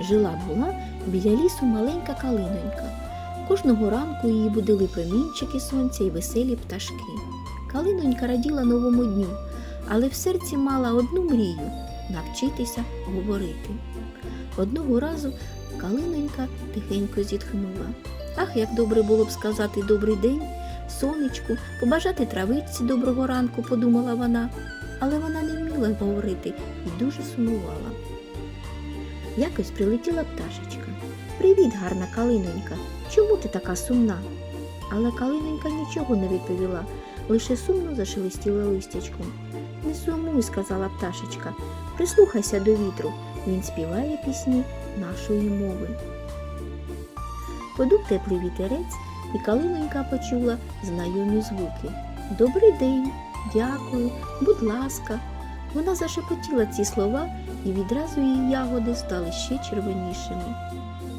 Жила була біля лісу маленька калинонька. Кожного ранку її будили промінчики сонця і веселі пташки. Калинонька раділа новому дню, але в серці мала одну мрію навчитися говорити. Одного разу калинонька тихенько зітхнула. Ах, як добре було б сказати добрий день, сонечку, побажати травичці доброго ранку, подумала вона, але вона не вміла говорити і дуже сумувала. Якось прилетіла пташечка. Привіт, гарна калинонька. Чому ти така сумна? Але калинонька нічого не відповіла, лише сумно зашелестіла листячком. Не сумуй, сказала пташечка, прислухайся до вітру, він співає пісні нашої мови. Подув теплий вітерець, і калинонька почула знайомі звуки. Добрий день, дякую, будь ласка. Вона зашепотіла ці слова, і відразу її ягоди стали ще червонішими.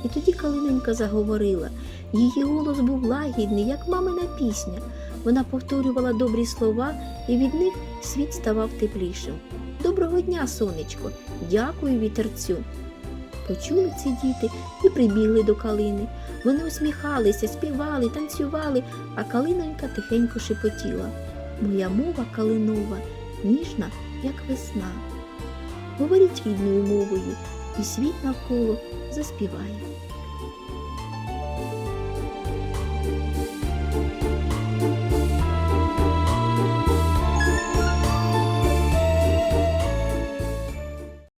І тоді калинонька заговорила. Її голос був лагідний, як мамина пісня. Вона повторювала добрі слова, і від них світ ставав теплішим. Доброго дня, сонечко, дякую вітерцю. Почули ці діти і прибігли до калини. Вони усміхалися, співали, танцювали, а калинонька тихенько шепотіла. Моя мова калинова, ніжна, як весна. Говоріть рідною мовою, і світ навколо заспіває.